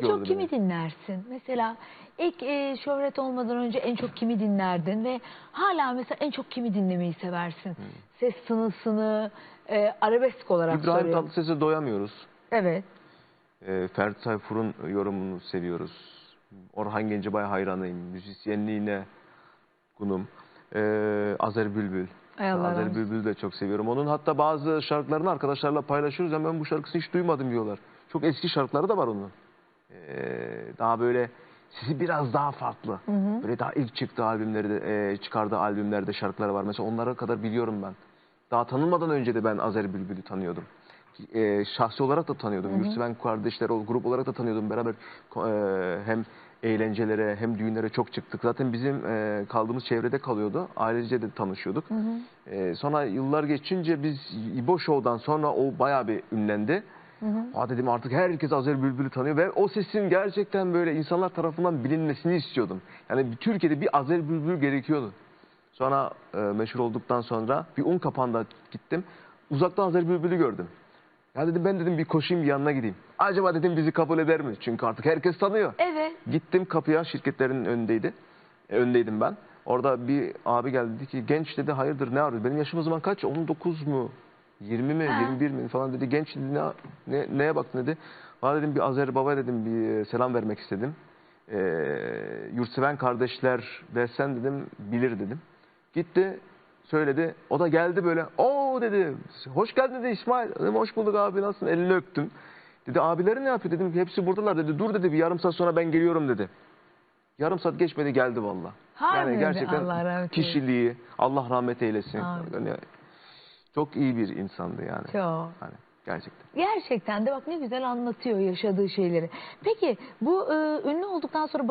gördü çok kimi dinlersin? Mesela ilk e, şöhret olmadan önce en çok kimi dinlerdin ve hala mesela en çok kimi dinlemeyi seversin? Ses tınısını e, arabesk olarak İbrahim soruyorum. Tatlıses'e doyamıyoruz. Evet. E, Ferdi Tayfur'un yorumunu seviyoruz. Orhan Gencebay hayranıyım. Müzisyenliğine kunum. E, Azer Bülbül. Azer. Bülbül'ü de çok seviyorum. Onun hatta bazı şarkılarını arkadaşlarla paylaşıyoruz. ama ben bu şarkısını hiç duymadım diyorlar. Çok eski şarkıları da var onun. E, daha böyle sesi biraz daha farklı. Böyle daha ilk çıktığı albümleri de, e, çıkardığı albümlerde şarkıları var. Mesela onlara kadar biliyorum ben. Daha tanınmadan önce de ben Azer Bülbül'ü tanıyordum. E, şahsi olarak da tanıyordum. Yurtseven kardeşler, o grup olarak da tanıyordum. Beraber e, hem eğlencelere hem düğünlere çok çıktık. Zaten bizim e, kaldığımız çevrede kalıyordu. Ailece de tanışıyorduk. E, sonra yıllar geçince biz İbo Show'dan sonra o bayağı bir ünlendi. Ha dedim artık herkes Azer Bülbül'ü tanıyor ve o sesin gerçekten böyle insanlar tarafından bilinmesini istiyordum. Yani Türkiye'de bir Azer Bülbül gerekiyordu. Sonra e, meşhur olduktan sonra bir un kapağında gittim. Uzaktan Azer Bülbül'ü gördüm. Ya dedim ben dedim bir koşayım bir yanına gideyim. Acaba dedim bizi kabul eder mi? Çünkü artık herkes tanıyor. Evet. Gittim kapıya şirketlerin önündeydi. E, öndeydim ben. Orada bir abi geldi dedi ki genç dedi hayırdır ne arıyor? Benim yaşım o zaman kaç? 19 mu? 20 mi? Ha. 21 mi falan dedi. Genç dedi ne, ne, neye baktın dedi. Bana dedim bir Azer Baba dedim bir e, selam vermek istedim. E, yurtseven kardeşler dersen dedim bilir dedim. Gitti söyledi. O da geldi böyle. O dedi. Hoş geldin dedi İsmail. Dedim hoş bulduk abi nasılsın? Elini öptüm. Dedi abileri ne yapıyor? Dedim hepsi buradalar dedi. Dur dedi bir yarım saat sonra ben geliyorum dedi. Yarım saat geçmedi geldi valla. Harbi mi? Yani gerçekten Allah rahmet eylesin. kişiliği Allah rahmet eylesin. Amin. Yani çok iyi bir insandı yani. Çok. Hani gerçekten. Gerçekten de bak ne güzel anlatıyor yaşadığı şeyleri. Peki bu e, ünlü olduktan sonra